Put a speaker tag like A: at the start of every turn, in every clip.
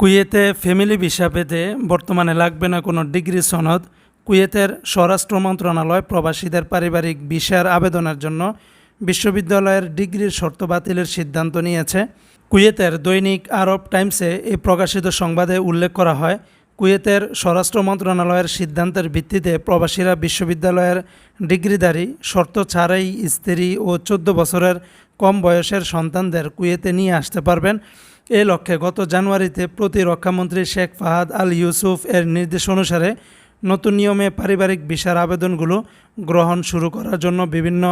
A: কুয়েতে family visa পেতে বর্তমানে লাগবে না কোনো ডিগ্রি সনদ। কুয়েতের স্বরাষ্ট্র মন্ত্রণালয় প্রবাসীদের পারিবারিক ভিসার আবেদনের জন্য বিশ্ববিদ্যালয়ের ডিগ্রির শর্ত বাতিলের সিদ্ধান্ত নিয়েছে। কুয়েতের দৈনিক আরব টাইমসে এই প্রকাশিত সংবাদে উল্লেখ করা হয়, কুয়েতের স্বরাষ্ট্র মন্ত্রণালয়ের সিদ্ধান্তের ভিত্তিতে প্রবাসীরা বিশ্ববিদ্যালয়ের ডিগ্রিধারী, শর্ত ছাড়াই স্ত্রী ও চোদ্দ বছরের কম বয়সের সন্তানদের কুয়েতে নিয়ে আসতে পারবেন। এ লক্ষ্যে গত জানুয়ারিতে প্রতিরক্ষামন্ত্রী শেখ ফাহাদ আল ইউসুফ এর নির্দেশ অনুসারে নতুন নিয়মে পারিবারিক ভিসার আবেদনগুলো গ্রহণ শুরু করার জন্য বিভিন্ন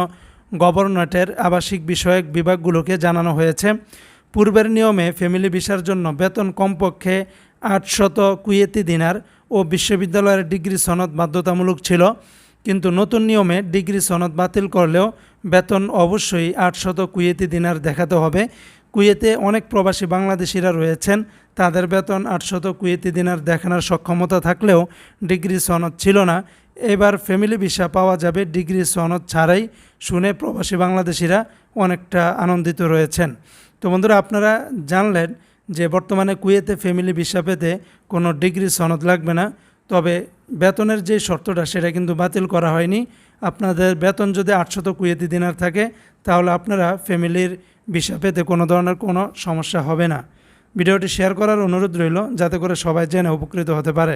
A: গভর্নরেটের আবাসিক বিষয়ক বিভাগগুলোকে জানানো হয়েছে। পূর্বের নিয়মে ফ্যামিলি ভিসার জন্য বেতন কমপক্ষে আটশত কুয়েতি দিনার ও বিশ্ববিদ্যালয়ের ডিগ্রি সনদ বাধ্যতামূলক ছিল, কিন্তু নতুন নিয়মে ডিগ্রি সনদ বাতিল করলেও বেতন অবশ্যই আটশত কুয়েতি দিনার দেখাতে হবে। কুয়েতে অনেক প্রবাসী বাংলাদেশিরা রয়েছেন। তাদের বেতন আটশত কুয়েতি দিনার দেখানোর সক্ষমতা থাকলেও ডিগ্রি সনদ ছিল না। এবার ফ্যামিলি ভিসা পাওয়া যাবে ডিগ্রি সনদ ছাড়াই শুনে প্রবাসী বাংলাদেশিরা অনেকটা আনন্দিত রয়েছেন। তো বন্ধুরা, আপনারা জানলেন যে বর্তমানে কুয়েতে ফ্যামিলি ভিসা পেতে কোনো ডিগ্রি সনদ লাগবে না। তবে বেতনের যে শর্তটা, সেটা কিন্তু বাতিল করা হয়নি। আপনাদের বেতন যদি আটশত কুয়েতি দিনার থাকে, তাহলে আপনারা ফ্যামিলির ভিসা পেতে কোনো ধরনের কোনো সমস্যা হবে না। ভিডিওটি শেয়ার করার অনুরোধ রইল, যাতে করে সবাই জেনে উপকৃত হতে পারে।